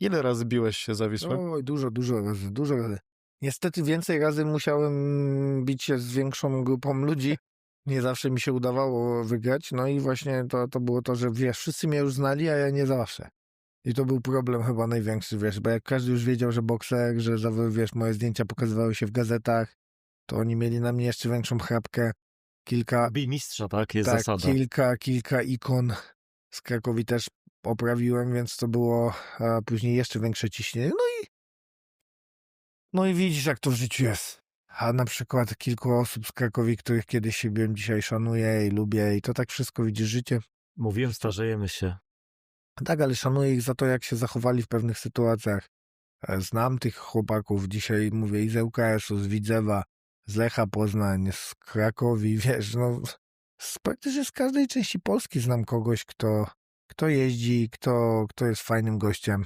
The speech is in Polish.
Ile razy biłeś się za Wisłę? Oj, dużo, dużo razy, dużo razy. Niestety więcej razy musiałem bić się z większą grupą ludzi. Nie zawsze mi się udawało wygrać. No i właśnie to, to było to, że wiesz, wszyscy mnie już znali, a ja nie zawsze. I to był problem chyba największy, wiesz, bo jak każdy już wiedział, że bokser, że wiesz, moje zdjęcia pokazywały się w gazetach, to oni mieli na mnie jeszcze większą chrapkę. Kilka, Bij mistrza, tak? Jest tak, zasada. kilka, kilka ikon z Krakowi też oprawiłem, więc to było później jeszcze większe ciśnienie. No i no i widzisz, jak to w życiu jest. A na przykład kilku osób z Krakowi, których kiedyś się biłem, dzisiaj szanuję i lubię i to tak wszystko widzisz życie. Mówiłem, starzejemy się. Tak, ale szanuję ich za to, jak się zachowali w pewnych sytuacjach. E, Znam tych chłopaków, dzisiaj mówię i z ŁKS-u, z Widzewa, z Lecha Poznań, z Krakowi, wiesz, no z, praktycznie z każdej części Polski znam kogoś, kto, kto jeździ, kto, kto jest fajnym gościem.